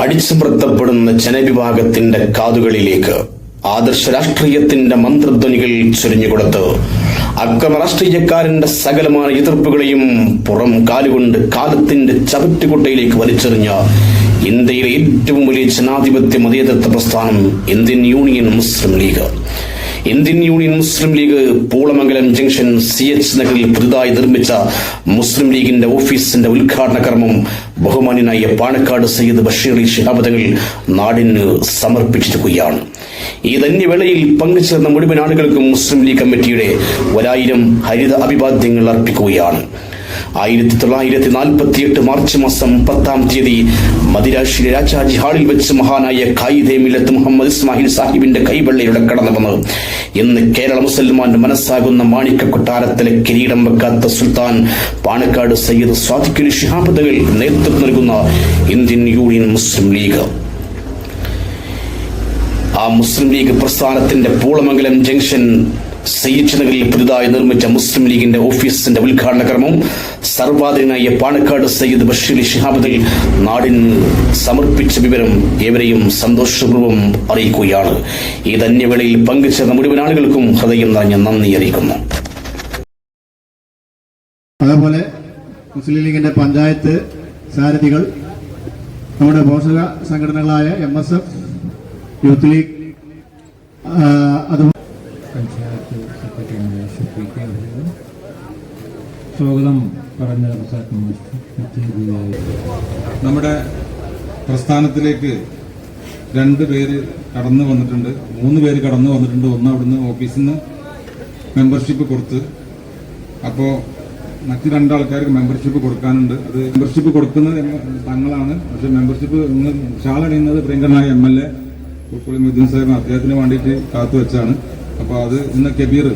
അടിച്ചമർത്തപ്പെടുന്ന ജനവിഭാഗത്തിന്റെ കാതുകളിലേക്ക് ആദർശ രാഷ്ട്രീയത്തിന്റെ മന്ത്രധ്വനികൾ ചൊരിഞ്ഞുകൊടുത്ത് അക്രമ രാഷ്ട്രീയക്കാരന്റെ സകലമായ എതിർപ്പുകളെയും പുറം കാലുകൊണ്ട് കാലത്തിന്റെ ചവറ്റുകുട്ടയിലേക്ക് വലിച്ചെറിഞ്ഞ ഇന്ത്യയിലെ ഏറ്റവും വലിയ ജനാധിപത്യ മതേതൃത്വ പ്രസ്ഥാനം Indian Union Muslim League. Indian Union Muslim League Poolamangalam junction C H നഗറിൽ പുതുതായി നിർമ്മിച്ച മുസ്ലിം ലീഗിന്റെ ഓഫീസിന്റെ ഉദ്ഘാടന കർമ്മം ബഹുമാന്യനായ പാണക്കാട് സയ്യിദ് ബഷീർ അലി ശിഹാബ്ദങ്ങൾ നാടിന് സമർപ്പിച്ചിരിക്കുകയാണ്. ഈ ധന്യവേളയിൽ പങ്കുചേർന്ന മുഴുവൻ ആളുകൾക്കും മുസ്ലിം ലീഗ് കമ്മിറ്റിയുടെ ഒരായിരം ഹരിത അഭിവാദ്യങ്ങൾ അർപ്പിക്കുകയാണ്. ആയിരത്തി തൊള്ളായിരത്തി നാൽപ്പത്തി എട്ട് മാർച്ച് മാസം പത്താം തീയതി മദിരാശിയിലെ രാജാജി ഹാളിൽ വെച്ച് മഹാനായ ഖായിദെ മില്ലത്ത് മുഹമ്മദ് ഇസ്മാഹിൽ സാഹിബിന്റെ കൈവെള്ളയുടെ കടന്നു വന്നത് ഇന്ന് കേരള മുസൽമാന്റെ മനസ്സാകുന്ന മാണിക്ക കൊട്ടാരത്തിലെ കിരീടം വെക്കാത്ത സുൽത്താൻ പാണക്കാട് സയ്യിദ് സ്വാദിഖുലി ശിഹാബദകൾ നേതൃത്വം നൽകുന്ന ഇന്ത്യൻ യൂണിയൻ മുസ്ലിം ലീഗ്. ആ മുസ്ലിം ലീഗ് പ്രസ്ഥാനത്തിന്റെ പൂളമംഗലം ജംഗ്ഷൻ സയ്യിദ് പുതുതായി നിർമ്മിച്ച മുസ്ലിം ലീഗിന്റെ ഓഫീസിന്റെ ഉദ്ഘാടന ക്രമം സർവാധീനായ പാണക്കാട് സയ്യിദ് ബഷീർ ഷിഹാബിൽ നാടിന് സമർപ്പിച്ച വിവരം ഏവരെയും സന്തോഷപൂർവം അറിയിക്കുകയാണ്. ഈ ധന്യവേളയിൽ പങ്കുചേർന്ന മുഴുവൻ ആളുകൾക്കും ഹൃദയം നിറഞ്ഞ നന്ദി അറിയിക്കുന്നു. അതേപോലെ മുസ്ലിം ലീഗിന്റെ പഞ്ചായത്ത് സാരഥികൾ നമ്മുടെ പോഷക സംഘടനകളായ M S F youth league അതുപോലെ പഞ്ചായത്ത് സ്വാഗതം. പറഞ്ഞ നമ്മുടെ പ്രസ്ഥാനത്തിലേക്ക് രണ്ട് പേര് കടന്നു വന്നിട്ടുണ്ട് മൂന്ന് പേര് കടന്നു വന്നിട്ടുണ്ട്. ഒന്ന് അവിടുന്ന് ഓഫീസിൽ നിന്ന് മെമ്പർഷിപ്പ് കൊടുത്ത്. അപ്പോൾ മറ്റ് രണ്ടാൾക്കാർക്ക് മെമ്പർഷിപ്പ് കൊടുക്കാനുണ്ട്. അത് മെമ്പർഷിപ്പ് കൊടുക്കുന്നത് തങ്ങളാണ്. പക്ഷെ മെമ്പർഷിപ്പ് ഇന്ന് ഷാളണിയുന്നത് പ്രിയങ്കരനായ M L A Pulpally Muddin Sahib അദ്ദേഹത്തിന് വേണ്ടിയിട്ട് കാത്തു വെച്ചാണ്. അപ്പോൾ അത് ഇന്ന് കബീർ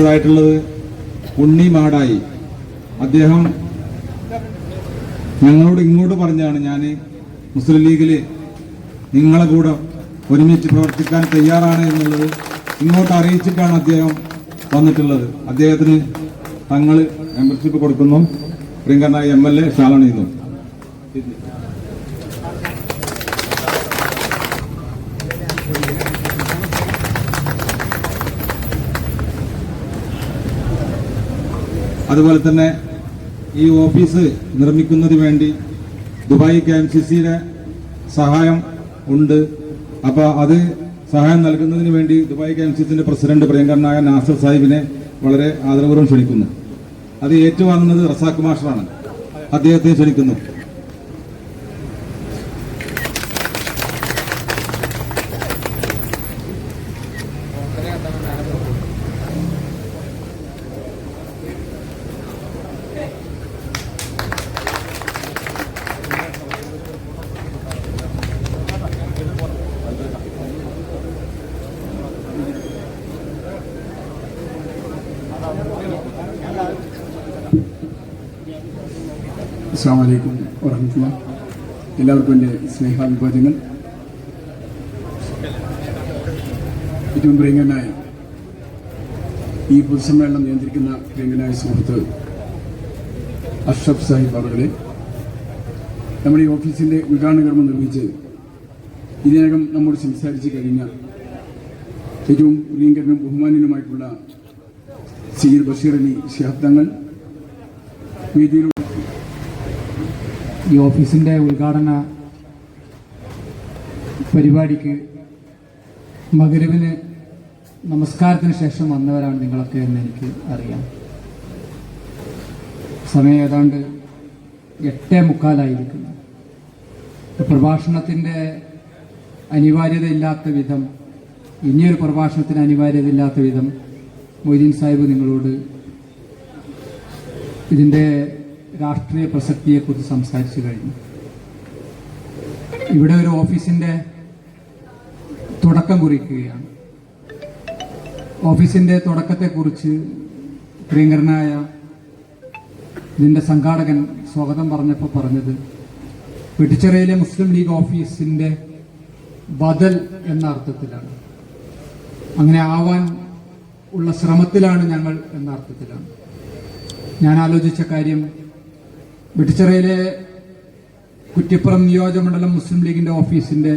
അടുത്തതായിട്ടുള്ളത് ഉണ്ണി മാടായി. അദ്ദേഹം ഞങ്ങളോട് ഇങ്ങോട്ട് പറഞ്ഞാണ് ഞാൻ മുസ്ലിം ലീഗിൽ നിങ്ങളെ കൂടെ ഒരുമിച്ച് പ്രവർത്തിക്കാൻ തയ്യാറാണ് എന്നുള്ളത് ഇങ്ങോട്ട് അറിയിച്ചിട്ടാണ് അദ്ദേഹം വന്നിട്ടുള്ളത്. അദ്ദേഹത്തിന് തങ്ങൾ മെമ്പർഷിപ്പ് കൊടുക്കുന്നു. പ്രിയങ്കരനായ എം എൽ എ ഷാളൺ അതുപോലെ തന്നെ ഈ ഓഫീസ് നിർമ്മിക്കുന്നതിന് വേണ്ടി ദുബായ് കെ എം സി സിയുടെ സഹായം ഉണ്ട്. അപ്പോൾ അത് സഹായം നൽകുന്നതിന് വേണ്ടി ദുബായ് കെ എം സി സിന്റെ പ്രസിഡന്റ് പ്രിയങ്കരനായ നാസർ സാഹിബിനെ വളരെ ആദരപൂർവം ക്ഷണിക്കുന്നു. അത് ഏറ്റുവാങ്ങുന്നത് റസാഖ് മാഷറാണ്. അദ്ദേഹത്തെ ക്ഷണിക്കുന്നു. അസ്സാം വലൈക്കും വറഹമുല്ല എല്ലാവർക്കും എന്റെ സ്നേഹാഭിവാദ്യങ്ങൾ. ഏറ്റവും പ്രിയങ്കനായ ഈ പൊതുസമ്മേളനം നിയന്ത്രിക്കുന്ന പ്രിയങ്കനായ സുഹൃത്ത് അഷ്റഫ് സാഹിബ് അവരുടെ നമ്മുടെ ഈ ഓഫീസിന്റെ ഉദ്ഘാടന കർമ്മം നിർവഹിച്ച് ഇതിനകം നമ്മോട് സംസാരിച്ച് കഴിഞ്ഞ ഏറ്റവും പ്രിയങ്കരനും ബഹുമാന്യനുമായിട്ടുള്ള സീർ ബഷീർ അലി ശിഹാബ് തങ്ങൾ വേദിയിലൂടെ ഈ ഓഫീസിന്റെ ഉദ്ഘാടന പരിപാടിക്ക് മകരുവിന് നമസ്കാരത്തിന് ശേഷം വന്നവരാണ് നിങ്ങളൊക്കെ എന്ന് എനിക്ക് അറിയാം. സമയം ഏതാണ്ട് എട്ടേ മുക്കാലായിരിക്കുന്നു. പ്രഭാഷണത്തിന്റെ അനിവാര്യതയില്ലാത്ത വിധം ഇനിയൊരു പ്രഭാഷണത്തിന് അനിവാര്യത ഇല്ലാത്ത വിധം മൊയ്തീൻ സാഹിബ് നിങ്ങളോട് ഇതിന്റെ രാഷ്ട്രീയ പ്രസക്തിയെക്കുറിച്ച് സംസാരിച്ചു കഴിഞ്ഞു. ഇവിടെ ഒരു ഓഫീസിന്റെ തുടക്കം കുറിക്കുകയാണ്. ഓഫീസിന്റെ തുടക്കത്തെക്കുറിച്ച് പ്രിയങ്കരനായ ഇതിന്റെ സംഘാടകൻ സ്വാഗതം പറഞ്ഞപ്പോൾ പറഞ്ഞത് വെട്ടിച്ചിറയിലെ മുസ്ലിം ലീഗ് ഓഫീസിന്റെ ബദൽ എന്ന അർത്ഥത്തിലാണ്. അങ്ങനെ ആവാൻ ഉള്ള ശ്രമത്തിലാണ് ഞങ്ങൾ എന്ന അർത്ഥത്തിലാണ്. ഞാൻ ആലോചിച്ച കാര്യം വെട്ടിച്ചിറയിലെ കുറ്റിപ്പുറം നിയോജകമണ്ഡലം മുസ്ലിം ലീഗിന്റെ ഓഫീസിന്റെ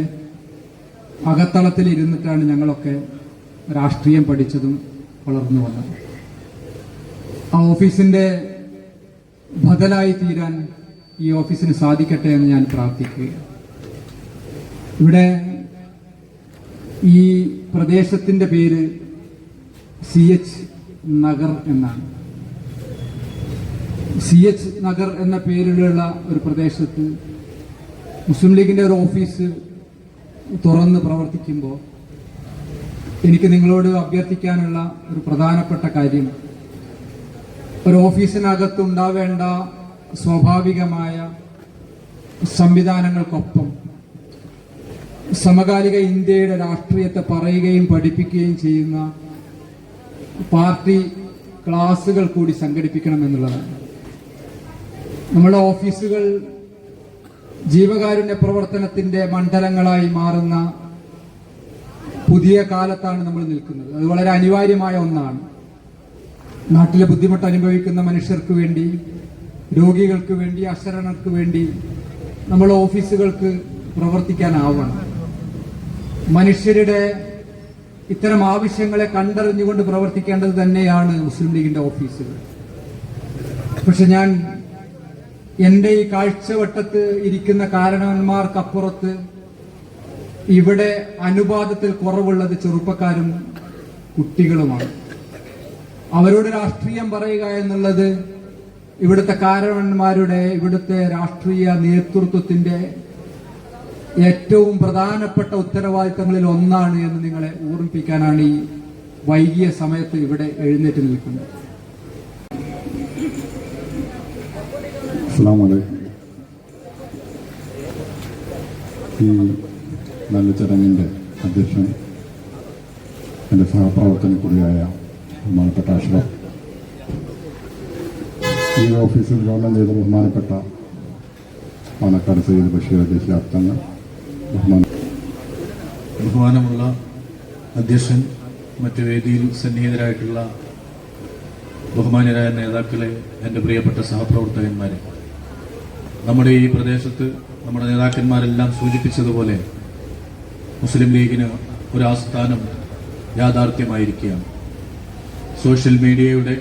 അകത്തളത്തിൽ ഇരുന്നിട്ടാണ് ഞങ്ങളൊക്കെ രാഷ്ട്രീയം പഠിച്ചതും വളർന്നു വന്നത്. ആ ഓഫീസിന്റെ ബദലായി തീരാൻ ഈ ഓഫീസിന് സാധിക്കട്ടെ എന്ന് ഞാൻ പ്രാർത്ഥിക്കുകയാണ്. ഇവിടെ ഈ പ്രദേശത്തിന്റെ പേര് സി എച്ച് നഗർ എന്നാണ്. സി എച്ച് നഗർ എന്ന പേരിലുള്ള ഒരു പ്രദേശത്ത് മുസ്ലിം ലീഗിന്റെ ഒരു ഓഫീസ് തുറന്ന് പ്രവർത്തിക്കുമ്പോൾ എനിക്ക് നിങ്ങളോട് അഭ്യർത്ഥിക്കാനുള്ള ഒരു പ്രധാനപ്പെട്ട കാര്യം ഒരു ഓഫീസിനകത്ത് ഉണ്ടാവേണ്ട സ്വാഭാവികമായ സംവിധാനങ്ങൾക്കൊപ്പം സമകാലിക ഇന്ത്യയുടെ രാഷ്ട്രീയത്തെ പറയുകയും പഠിപ്പിക്കുകയും ചെയ്യുന്ന പാർട്ടി ക്ലാസുകൾ കൂടി സംഘടിപ്പിക്കണം എന്നുള്ളതാണ്. നമ്മുടെ ഓഫീസുകൾ ജീവകാരുണ്യ പ്രവർത്തനത്തിന്റെ മണ്ഡലങ്ങളായി മാറുന്ന പുതിയ കാലത്താണ് നമ്മൾ നിൽക്കുന്നത്. അത് വളരെ അനിവാര്യമായ ഒന്നാണ്. നാട്ടിലെ ബുദ്ധിമുട്ട് അനുഭവിക്കുന്ന മനുഷ്യർക്ക് വേണ്ടി രോഗികൾക്ക് വേണ്ടി അശരണർക്ക് വേണ്ടി നമ്മൾ ഓഫീസുകൾക്ക് പ്രവർത്തിക്കാനാവണം. മനുഷ്യരുടെ ഇത്തരം ആവശ്യങ്ങളെ കണ്ടറിഞ്ഞുകൊണ്ട് പ്രവർത്തിക്കേണ്ടത് തന്നെയാണ് മുസ്ലിം ലീഗിന്റെ ഓഫീസുകൾ. പക്ഷെ ഞാൻ എന്റെ ഈ കാഴ്ചവട്ടത്ത് ഇരിക്കുന്ന കാരണവന്മാർക്കപ്പുറത്ത് ഇവിടെ അനുപാതത്തിൽ കുറവുള്ളത് ചെറുപ്പക്കാരും കുട്ടികളുമാണ്. അവരോട് രാഷ്ട്രീയം പറയുക എന്നുള്ളത് ഇവിടുത്തെ കാരണവന്മാരുടെ ഇവിടുത്തെ രാഷ്ട്രീയ നേതൃത്വത്തിന്റെ ഏറ്റവും പ്രധാനപ്പെട്ട ഉത്തരവാദിത്തങ്ങളിൽ ഒന്നാണ് എന്ന് നിങ്ങളെ ഓർമ്മിപ്പിക്കാനാണ് ഈ വൈകിയ സമയത്ത് ഇവിടെ എഴുന്നേറ്റ് നിൽക്കുന്നത്. അസ്സാം വലൈക്കും ഈ നല്ല ചടങ്ങിന്റെ അധ്യക്ഷൻ എന്റെ സഹപ്രവർത്തന കൂടിയായ ബഹുമാനപ്പെട്ട അഷ്റഫ്. ഈ ഓഫീസിൽ ഉദ്ഘാടനം ചെയ്ത ബഹുമാനപ്പെട്ട പാലക്കാട് സയ്യിദ് ബഷീർ അധ്യക്ഷ അർത്ഥങ്ങൾ ബഹുമാന ബഹുമാനമുള്ള അധ്യക്ഷൻ മറ്റ് വേദിയിൽ സന്നിഹിതരായിട്ടുള്ള ബഹുമാനരായ നേതാക്കളെ എന്റെ പ്രിയപ്പെട്ട സഹപ്രവർത്തകന്മാരെ നമ്മുടെ ഈ പ്രദേശത്ത് നമ്മുടെ നേതാക്കന്മാരെല്ലാം സൂചിപ്പിച്ചതുപോലെ മുസ്ലിം ലീഗിന് ഒരു ആസ്ഥാനം യാഥാർത്ഥ്യമായിരിക്കുകയാണ്. സോഷ്യൽ മീഡിയയുടെ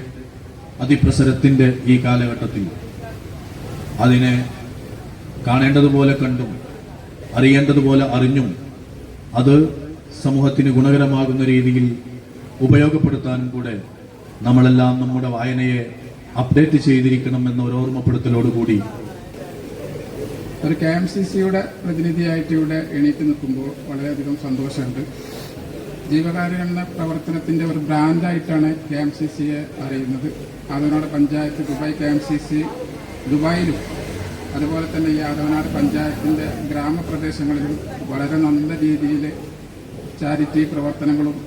അതിപ്രസരത്തിന്റെ ഈ കാലഘട്ടത്തിൽ അതിനെ കാണേണ്ടതുപോലെ കണ്ടും അറിയേണ്ടതുപോലെ അറിഞ്ഞും അത് സമൂഹത്തിന് ഗുണകരമാകുന്ന രീതിയിൽ ഉപയോഗപ്പെടുത്താനും കൂടെ നമ്മളെല്ലാം നമ്മുടെ വായനയെ അപ്ഡേറ്റ് ചെയ്തിരിക്കണം എന്ന ഒരു ഓർമ്മപ്പെടുത്തലോടുകൂടി ഒരു കെ എം സി സിയുടെ പ്രതിനിധിയായിട്ട് ഇവിടെ എണീറ്റ് നിൽക്കുമ്പോൾ വളരെയധികം സന്തോഷമുണ്ട്. ജീവകാരുണ്യ പ്രവർത്തനത്തിന്റെ ഒരു ബ്രാൻഡായിട്ടാണ് കെ എം സി സിയെ അറിയുന്നത്. Athavanad panchayat Dubai K M C C ദുബായിലും അതുപോലെ തന്നെ ഈ ആദവനാട് പഞ്ചായത്തിന്റെ ഗ്രാമപ്രദേശങ്ങളിലും വളരെ നല്ല രീതിയിൽ ചാരിറ്റി പ്രവർത്തനങ്ങളും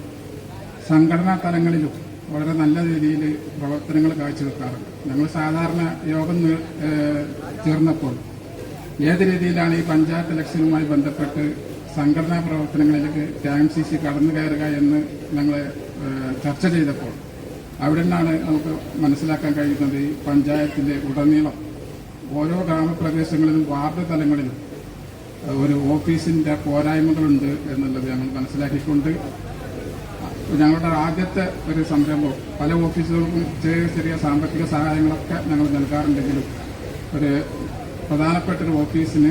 സംഘടനാ തലങ്ങളിലും വളരെ നല്ല രീതിയിൽ പ്രവർത്തനങ്ങൾ കാഴ്ചവെക്കാറുണ്ട്. ഞങ്ങൾ സാധാരണ യോഗം ചേർന്നപ്പോൾ ഏത് രീതിയിലാണ് ഈ പഞ്ചായത്ത് ഇലക്ഷനുമായി ബന്ധപ്പെട്ട് സംഘടനാ പ്രവർത്തനങ്ങളിലേക്ക് കെ എം സി സി കടന്നു കയറുക എന്ന് ഞങ്ങൾ ചർച്ച ചെയ്തപ്പോൾ അവിടെ നിന്നാണ് നമുക്ക് മനസ്സിലാക്കാൻ കഴിയുന്നത് ഈ പഞ്ചായത്തിന്റെ ഉടനീളം ഓരോ ഗ്രാമപ്രദേശങ്ങളിലും വാർഡ് തലങ്ങളിലും ഒരു ഓഫീസിന്റെ പോരായ്മകളുണ്ട് എന്നുള്ളത് ഞങ്ങൾ മനസ്സിലാക്കിക്കൊണ്ട് ഞങ്ങളുടെ ആദ്യത്തെ ഒരു സംരംഭം പല ഓഫീസുകൾക്കും ചെറിയ ചെറിയ സാമ്പത്തിക സഹായങ്ങളൊക്കെ ഞങ്ങൾ നൽകാറുണ്ടെങ്കിലും ഒരു പ്രധാനപ്പെട്ട ഒരു ഓഫീസിന്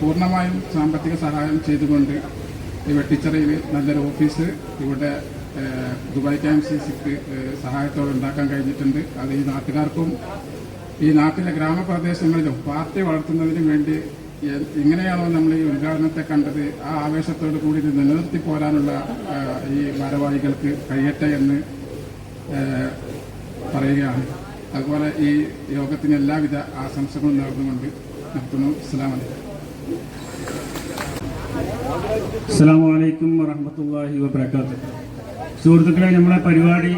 പൂർണമായും സാമ്പത്തിക സഹായം ചെയ്തുകൊണ്ട് ഈ വെട്ടിച്ചിറയിൽ നല്ലൊരു ഓഫീസ് ഇവിടെ ദുബായ് കെ സി സിക്ക് സഹായത്തോടെ ഉണ്ടാക്കാൻ കഴിഞ്ഞിട്ടുണ്ട്. അത് ഈ നാട്ടുകാർക്കും ഈ നാട്ടിലെ ഗ്രാമപ്രദേശങ്ങളിലും പാർട്ടി വളർത്തുന്നതിനും വേണ്ടി എങ്ങനെയാണോ നമ്മൾ ഈ ഉദ്ഘാടനത്തെ കണ്ടത് ആ ആവേശത്തോടു കൂടി ഇത് നിലനിർത്തി പോരാനുള്ള ഈ ഭാരവാഹികൾക്ക് കഴിയട്ടെ എന്ന് പറയുകയാണ്. അതുപോലെ ഈ യോഗത്തിന് എല്ലാവിധ ആശംസകളും നേർന്നുകൊണ്ട് നിർത്തുന്നു. അസ്സാം അലൈക്കും. അസ്സാമലൈക്കും വറഹമത്തല്ലാഹി വബർക്കാത്ത് സുഹൃത്തുക്കളെ നമ്മുടെ പരിപാടി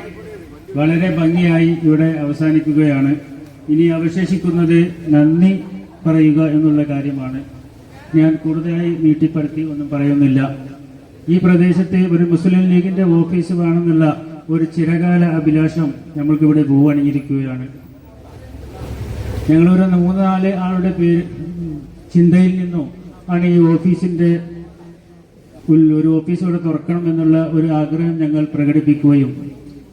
വളരെ ഭംഗിയായി ഇവിടെ അവസാനിക്കുകയാണ്. ഇനി അവശേഷിക്കുന്നത് നന്ദി പറയുക എന്നുള്ള കാര്യമാണ്. ഞാൻ കൂടുതലായി നീട്ടിപ്പടുത്തി ഒന്നും പറയുന്നില്ല. ഈ പ്രദേശത്തെ ഒരു മുസ്ലിം ലീഗിന്റെ ഓഫീസ് വേണമെന്നുള്ള ഒരു ചിരകാല അഭിലാഷം നമ്മൾക്കിവിടെ പൂവണിഞ്ഞിരിക്കുകയാണ് ഞങ്ങളൊരു മൂന്ന് നാല് ആളുടെ പേര് ചിന്തയിൽ നിന്നോ ആണ് ഈ ഓഫീസിന്റെ ഉൾ- ഒരു ഓഫീസ് ഇവിടെ തുറക്കണം എന്നുള്ള ഒരു ആഗ്രഹം ഞങ്ങൾ പ്രകടിപ്പിക്കുകയും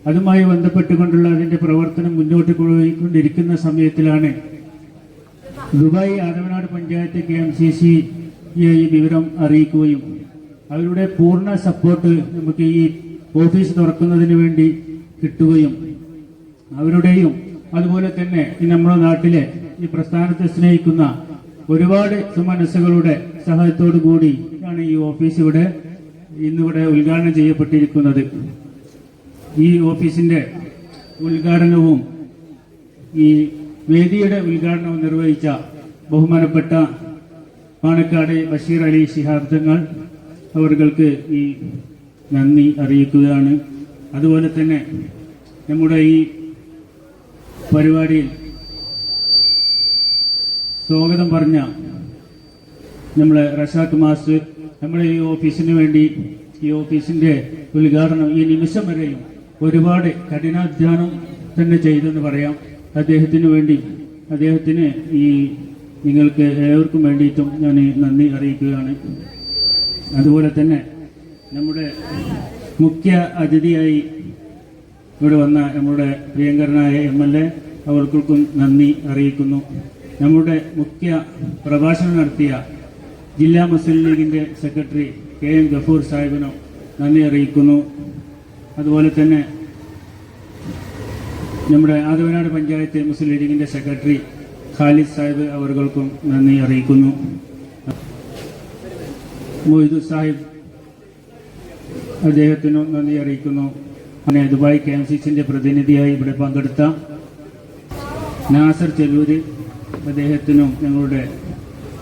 അതുമായി ബന്ധപ്പെട്ടുകൊണ്ടുള്ള അതിന്റെ പ്രവർത്തനം മുന്നോട്ട് കൊണ്ടുപോയിക്കൊണ്ടിരിക്കുന്ന സമയത്തിലാണ് Dubai Athavanad panchayat K M C C ഈ വിവരം അറിയിക്കുകയും അവരുടെ പൂർണ സപ്പോർട്ട് നമുക്ക് ഈ ഓഫീസ് തുറക്കുന്നതിന് വേണ്ടി കിട്ടുകയും അവരുടെയും അതുപോലെ തന്നെ ഈ നമ്മുടെ നാട്ടിലെ ഈ പ്രസ്ഥാനത്തെ സ്നേഹിക്കുന്ന ഒരുപാട് സുമനസ്സുകളുടെ സഹായത്തോടു കൂടി ആണ് ഈ ഓഫീസ് ഇവിടെ ഇന്നിവിടെ ഉദ്ഘാടനം ചെയ്യപ്പെട്ടിരിക്കുന്നത്. ഈ ഓഫീസിന്റെ ഉദ്ഘാടനവും ഈ വേദിയുടെ ഉദ്ഘാടനവും നിർവഹിച്ച ബഹുമാനപ്പെട്ട പാണക്കാട് ബഷീർ അലി ശിഹാബ്ദങ്ങൾ അവർക്ക് ഈ നന്ദി അറിയിക്കുകയാണ്. അതുപോലെ തന്നെ നമ്മുടെ ഈ പരിപാടിയിൽ സ്വാഗതം പറഞ്ഞ നമ്മളെ റഷാഖ് മാസ്റ്റർ നമ്മുടെ ഈ ഓഫീസിന് വേണ്ടി ഈ ഓഫീസിന്റെ ഉദ്ഘാടനം ഈ നിമിഷം വരെയും ഒരുപാട് കഠിനാധ്വാനം തന്നെ ചെയ്തെന്ന് പറയാം. അദ്ദേഹത്തിന് വേണ്ടി അദ്ദേഹത്തിന് ഈ നിങ്ങൾക്ക് ഏവർക്കും വേണ്ടിയിട്ടും ഞാൻ നന്ദി അറിയിക്കുകയാണ്. അതുപോലെ തന്നെ നമ്മുടെ മുഖ്യ അതിഥിയായി ഇവിടെ വന്ന നമ്മുടെ പ്രിയങ്കരനായ എം എൽ എ അവർക്കും നന്ദി അറിയിക്കുന്നു. നമ്മുടെ മുഖ്യ പ്രഭാഷണം നടത്തിയ ജില്ലാ മുസ്ലിം ലീഗിന്റെ സെക്രട്ടറി കെ എം ഗഫൂർ സാഹിബിനും നന്ദി അറിയിക്കുന്നു. അതുപോലെ തന്നെ നമ്മുടെ ആദവനാട് പഞ്ചായത്ത് മുസ്ലിം ലീഗിന്റെ സെക്രട്ടറി ഖാലിദ് സാഹിബ് അവർക്കും നന്ദി അറിയിക്കുന്നു. മൊയ്തു സാഹിബ് അദ്ദേഹത്തിനും നന്ദി അറിയിക്കുന്നു. അങ്ങനെ ദുബായ് കെ എം സി സിന്റെ പ്രതിനിധിയായി ഇവിടെ പങ്കെടുത്ത നാസർ ചെലൂര് അദ്ദേഹത്തിനും ഞങ്ങളുടെ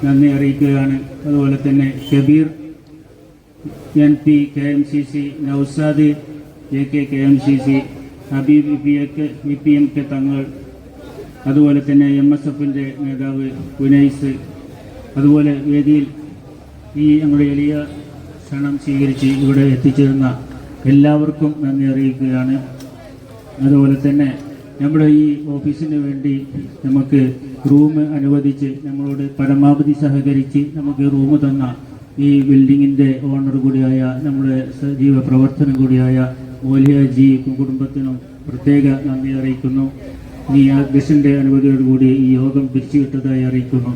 നന്ദി അറിയിക്കുകയാണ്. അതുപോലെ തന്നെ Kabeer N P K M C C Nousad A K K M C C Habeeb P A E P M K Thangal അതുപോലെ തന്നെ എം എസ് എഫിന്റെ നേതാവ് ഉനൈസ് അതുപോലെ വേദിയിൽ ഈ ഞങ്ങളുടെ എളിയ ക്ഷണം സ്വീകരിച്ച് ഇവിടെ എത്തിച്ചേർന്ന എല്ലാവർക്കും നന്ദി അറിയിക്കുകയാണ്. അതുപോലെ തന്നെ നമ്മുടെ ഈ ഓഫീസിന് വേണ്ടി നമുക്ക് റൂം അനുവദിച്ച് നമ്മളോട് പരമാവധി സഹകരിച്ച് നമുക്ക് റൂം തന്ന ഈ ബിൽഡിങ്ങിന്റെ ഓണർ കൂടിയായ നമ്മുടെ സജീവ പ്രവർത്തനം കൂടിയായ മോലിയാജി കുടുംബത്തിനും പ്രത്യേക നന്ദി അറിയിക്കുന്നു. ഈ അധ്യക്ഷന്റെ അനുമതിയോടുകൂടി ഈ യോഗം പിരിച്ചുവിട്ടതായി അറിയിക്കുന്നു.